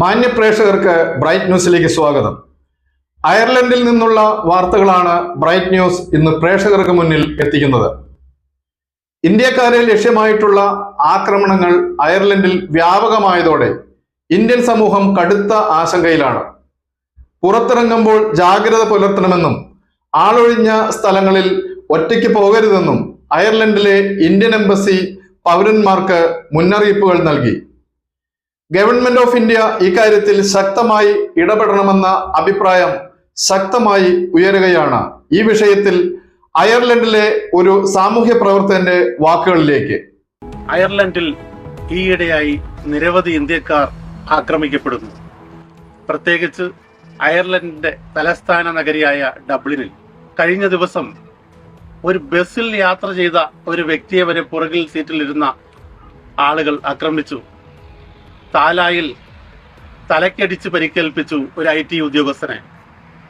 മാന്യ പ്രേക്ഷകർക്ക് ബ്രൈറ്റ് ന്യൂസിലേക്ക് സ്വാഗതം. അയർലൻഡിൽ നിന്നുള്ള വാർത്തകളാണ് ബ്രൈറ്റ് ന്യൂസ് ഇന്ന് പ്രേക്ഷകർക്ക് മുന്നിൽ എത്തിക്കുന്നത്. ഇന്ത്യക്കാരെ ലക്ഷ്യമായിട്ടുള്ള ആക്രമണങ്ങൾ അയർലൻഡിൽ വ്യാപകമായതോടെ ഇന്ത്യൻ സമൂഹം കടുത്ത ആശങ്കയിലാണ്. പുറത്തിറങ്ങുമ്പോൾ ജാഗ്രത പുലർത്തണമെന്നും ആളൊഴിഞ്ഞ സ്ഥലങ്ങളിൽ ഒറ്റയ്ക്ക് പോകരുതെന്നും അയർലൻഡിലെ ഇന്ത്യൻ എംബസി പൗരന്മാർക്ക് മുന്നറിയിപ്പുകൾ നൽകി. ഗവൺമെന്റ് ഓഫ് ഇന്ത്യ ഇക്കാര്യത്തിൽ ശക്തമായി ഇടപെടണമെന്ന അഭിപ്രായം ശക്തമായി ഉയരുകയാണ്. ഈ വിഷയത്തിൽ അയർലൻഡിലെ ഒരു സാമൂഹ്യ പ്രവർത്തകന്റെ വാക്കുകളിലേക്ക്. അയർലൻഡിൽ ഈയിടെയായി നിരവധി ഇന്ത്യക്കാർ ആക്രമിക്കപ്പെടുന്നു. പ്രത്യേകിച്ച് അയർലൻഡിന്റെ തലസ്ഥാന നഗരിയായ ഡബ്ലിനിൽ. കഴിഞ്ഞ ദിവസം ഒരു ബസ്സിൽ യാത്ര ചെയ്ത ഒരു വ്യക്തിയെ വരെ പുറകിൽ സീറ്റിലിരുന്ന ആളുകൾ ആക്രമിച്ചു. താലായിൽ തലക്കടിച്ച് പരിക്കേൽപ്പിച്ചു ഒരു ഐ ടി ഉദ്യോഗസ്ഥനെ.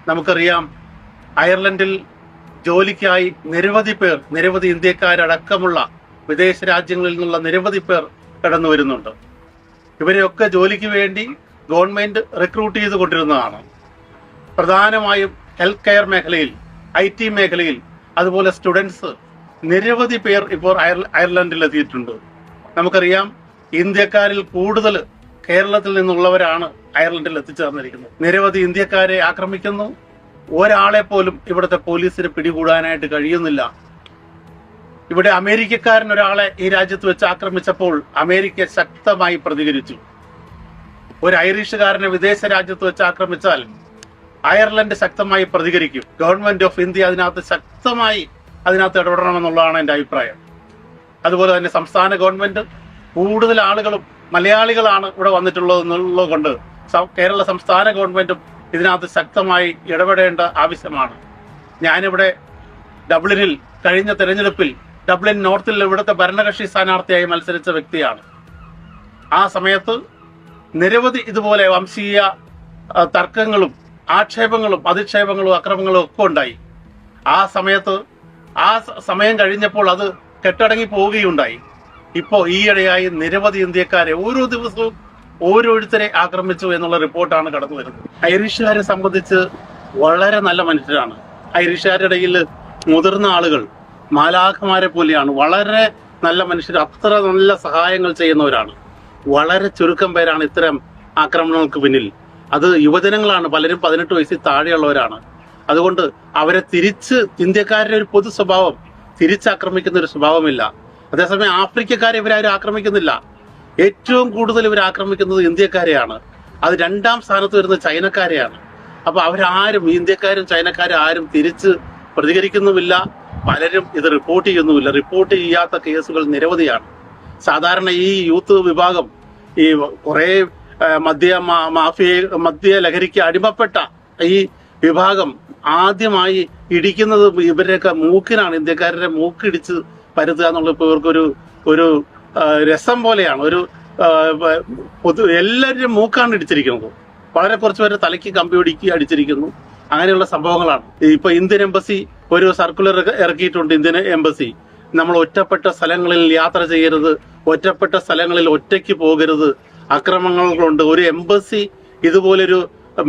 നമുക്കറിയാം അയർലൻഡിൽ ജോലിക്കായി നിരവധി പേർ നിരവധി ഇന്ത്യക്കാരടക്കമുള്ള വിദേശ രാജ്യങ്ങളിൽ നിന്നുള്ള നിരവധി പേർ കടന്നു വരുന്നുണ്ട്. ഇവരെയൊക്കെ ജോലിക്ക് വേണ്ടി ഗവൺമെന്റ് റിക്രൂട്ട് ചെയ്ത് കൊണ്ടിരുന്നതാണ് പ്രധാനമായും ഹെൽത്ത് കെയർ മേഖലയിൽ ഐ ടി മേഖലയിൽ അതുപോലെ സ്റ്റുഡൻസ് നിരവധി പേർ ഇപ്പോൾ അയർ അയർലൻഡിൽ എത്തിയിട്ടുണ്ട്. നമുക്കറിയാം ഇന്ത്യക്കാരിൽ കൂടുതൽ കേരളത്തിൽ നിന്നുള്ളവരാണ് അയർലൻഡിൽ എത്തിച്ചേർന്നിരിക്കുന്നത്. നിരവധി ഇന്ത്യക്കാരെ ആക്രമിക്കുന്നു. ഒരാളെ പോലും ഇവിടുത്തെ പോലീസിന് പിടികൂടാനായിട്ട് കഴിയുന്നില്ല. ഇവിടെ അമേരിക്കക്കാരൻ ഒരാളെ ഈ രാജ്യത്ത് വെച്ച് ആക്രമിച്ചപ്പോൾ അമേരിക്ക ശക്തമായി പ്രതികരിച്ചു. ഒരു ഐറിഷുകാരനെ വിദേശ രാജ്യത്ത് വെച്ച് ആക്രമിച്ചാൽ അയർലൻഡ് ശക്തമായി പ്രതികരിക്കും. ഗവൺമെന്റ് ഓഫ് ഇന്ത്യ അതിനകത്ത് ശക്തമായി അതിനകത്ത് ഇടപെടണമെന്നുള്ളതാണ് എന്റെ അഭിപ്രായം. അതുപോലെ തന്നെ സംസ്ഥാന ഗവൺമെന്റ് കൂടുതൽ ആളുകളും മലയാളികളാണ് ഇവിടെ വന്നിട്ടുള്ളത് എന്നുള്ളത് കൊണ്ട് കേരള സംസ്ഥാന ഗവൺമെന്റും ഇതിനകത്ത് ശക്തമായി ഇടപെടേണ്ട ആവശ്യമാണ്. ഞാനിവിടെ ഡബ്ലിനിൽ കഴിഞ്ഞ തെരഞ്ഞെടുപ്പിൽ ഡബ്ലിൻ നോർത്തിൽ ഇവിടുത്തെ ഭരണകക്ഷി സ്ഥാനാർത്ഥിയായി മത്സരിച്ച വ്യക്തിയാണ്. ആ സമയത്ത് നിരവധി ഇതുപോലെ വംശീയ തർക്കങ്ങളും ആക്ഷേപങ്ങളും അധിക്ഷേപങ്ങളും അക്രമങ്ങളും ഒക്കെ ഉണ്ടായി. ആ സമയത്ത് ആ സമയം കഴിഞ്ഞപ്പോൾ അത് കെട്ടടങ്ങി പോവുകയുണ്ടായി. ഇപ്പോൾ ഈയിടെയായി നിരവധി ഇന്ത്യക്കാരെ ഓരോ ദിവസവും ഓരോരുത്തരെ ആക്രമിച്ചു എന്നുള്ള റിപ്പോർട്ടാണ് കടന്നു വരുന്നത്. ഐറിഷുകാരെ സംബന്ധിച്ച് വളരെ നല്ല മനുഷ്യരാണ്. ഐറിഷുകാരുടെ ഇടയിൽ മുതിർന്ന ആളുകൾ മാലാഖമാരെ പോലെയാണ് വളരെ നല്ല മനുഷ്യർ അത്ര നല്ല സഹായങ്ങൾ ചെയ്യുന്നവരാണ്. വളരെ ചുരുക്കം പേരാണ് ഇത്തരം ആക്രമണങ്ങൾക്ക് പിന്നിൽ. അത് യുവജനങ്ങളാണ് പലരും പതിനെട്ട് വയസ്സിൽ താഴെയുള്ളവരാണ്. അതുകൊണ്ട് അവരെ തിരിച്ച് ഇന്ത്യക്കാരുടെ ഒരു പൊതു സ്വഭാവം തിരിച്ചാക്രമിക്കുന്ന ഒരു സ്വഭാവമില്ല. അതേസമയം ആഫ്രിക്കക്കാരെ ഇവരാരും ആക്രമിക്കുന്നില്ല. ഏറ്റവും കൂടുതൽ ഇവർ ആക്രമിക്കുന്നത് ഇന്ത്യക്കാരെയാണ്. അത് രണ്ടാം സ്ഥാനത്ത് വരുന്നത് ചൈനക്കാരെയാണ്. അപ്പൊ അവരാരും ഇന്ത്യക്കാരും ചൈനക്കാരും ആരും തിരിച്ച് പ്രതികരിക്കുന്നുമില്ല. പലരും ഇത് റിപ്പോർട്ട് ചെയ്യുന്നുമില്ല. റിപ്പോർട്ട് ചെയ്യാത്ത കേസുകൾ നിരവധിയാണ്. സാധാരണ ഈ യൂത്ത് വിഭാഗം ഈ കുറെ മദ്യ മാഫിയ മദ്യ ലഹരിക്ക് അടിമപ്പെട്ട ഈ വിഭാഗം ആദ്യമായി ഇടിക്കുന്നത് ഇവരുടെയൊക്കെ മൂക്കിനാണ്. ഇന്ത്യക്കാരുടെ മൂക്കിടിച്ച് പരുത്തുക എന്നുള്ള ഇപ്പൊ ഇവർക്കൊരു ഒരു രസം പോലെയാണ്. ഒരു പൊതു എല്ലാവരും മൂക്കാണ് ഇടിച്ചിരിക്കുന്നത് വളരെ കുറച്ച് പേരെ തലയ്ക്ക് കമ്പി ഒടിക്കി അടിച്ചിരിക്കുന്നു. അങ്ങനെയുള്ള സംഭവങ്ങളാണ്. ഇപ്പൊ ഇന്ത്യൻ എംബസി ഒരു സർക്കുലർ ഇറക്കിയിട്ടുണ്ട് ഇന്ത്യൻ എംബസി. നമ്മൾ ഒറ്റപ്പെട്ട സ്ഥലങ്ങളിൽ യാത്ര ചെയ്യരുത് ഒറ്റപ്പെട്ട സ്ഥലങ്ങളിൽ ഒറ്റയ്ക്ക് പോകരുത്. അക്രമങ്ങളുണ്ട് ഒരു എംബസി ഇതുപോലൊരു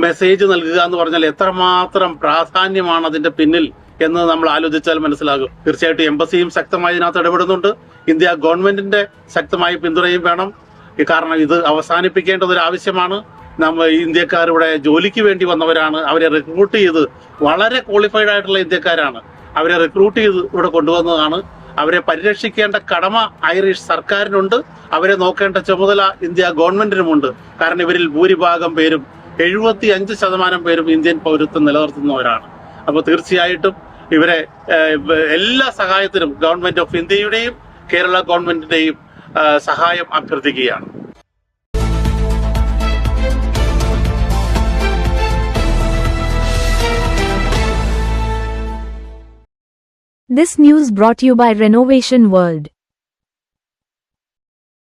മെസ്സേജ് നൽകുക എന്ന് പറഞ്ഞാൽ എത്രമാത്രം പ്രാധാന്യമാണ് അതിന്റെ പിന്നിൽ? എന്ന് നമ്മൾ ആലോചിച്ചാൽ മനസ്സിലാകും. തീർച്ചയായിട്ടും എംബസിയും ശക്തമായി ഇതിനകത്ത് ഇടപെടുന്നുണ്ട്. ഇന്ത്യ ഗവൺമെന്റിന്റെ ശക്തമായ പിന്തുണയും വേണം. കാരണം ഇത് അവസാനിപ്പിക്കേണ്ടത് ഒരു ആവശ്യമാണ്. നമ്മൾ ഇന്ത്യക്കാരുടെ ജോലിക്ക് വേണ്ടി വന്നവരാണ്. അവരെ റിക്രൂട്ട് ചെയ്ത് വളരെ ക്വാളിഫൈഡ് ആയിട്ടുള്ള ഇന്ത്യക്കാരാണ്. അവരെ റിക്രൂട്ട് ചെയ്ത് ഇവിടെ കൊണ്ടുവന്നതാണ്. അവരെ പരിരക്ഷിക്കേണ്ട കടമ ഐറിഷ് സർക്കാരിനുണ്ട്. അവരെ നോക്കേണ്ട ചുമതല ഇന്ത്യ ഗവൺമെന്റിനുമുണ്ട്. കാരണം ഇവരിൽ ഭൂരിഭാഗം പേരും എഴുപത്തി അഞ്ച് ശതമാനം പേരും ഇന്ത്യൻ പൗരത്വം നിലനിർത്തുന്നവരാണ്. അപ്പോൾ തീർച്ചയായിട്ടും ഇവരെ എല്ലാ സഹായത്തിനും ഗവൺമെന്റ് ഓഫ് ഇന്ത്യയുടെയും കേരള ഗവൺമെന്റിന്റെയും സഹായം അഭ്യർത്ഥിക്കുകയാണ് This news brought you by Renovation World.